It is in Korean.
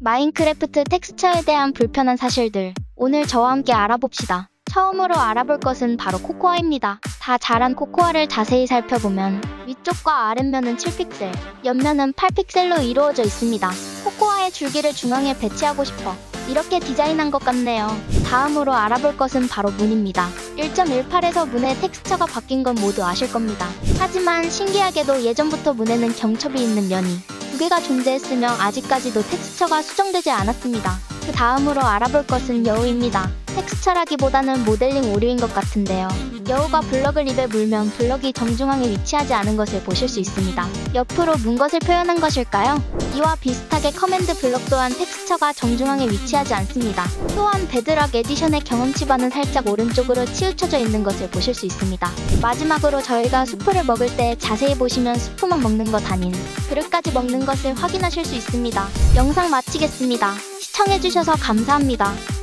마인크래프트 텍스처에 대한 불편한 사실들. 오늘 저와 함께 알아봅시다. 처음으로 알아볼 것은 바로 코코아입니다. 다 자란 코코아를 자세히 살펴보면 위쪽과 아랫면은 7픽셀, 옆면은 8픽셀로 이루어져 있습니다. 코코아의 줄기를 중앙에 배치하고 싶어 이렇게 디자인한 것 같네요. 다음으로 알아볼 것은 바로 문입니다. 1.18에서 문의 텍스처가 바뀐 건 모두 아실 겁니다. 하지만 신기하게도 예전부터 문에는 경첩이 있는 면이 두 개가 존재했으며 아직까지도 텍스처가 수정되지 않았습니다. 그 다음으로 알아볼 것은 여우입니다. 텍스처라기보다는 모델링 오류인 것 같은데요. 여우가 블럭을 입에 물면 블럭이 정중앙에 위치하지 않은 것을 보실 수 있습니다. 옆으로 문 것을 표현한 것일까요? 이와 비슷하게 커맨드 블럭 또한 텍스처가 정중앙에 위치하지 않습니다. 또한 베드락 에디션의 경험치반은 살짝 오른쪽으로 치우쳐져 있는 것을 보실 수 있습니다. 마지막으로 저희가 수프를 먹을 때 자세히 보시면 수프만 먹는 것 아닌 그릇까지 먹는 것을 확인하실 수 있습니다. 영상 마치겠습니다. 시청해주셔서 감사합니다.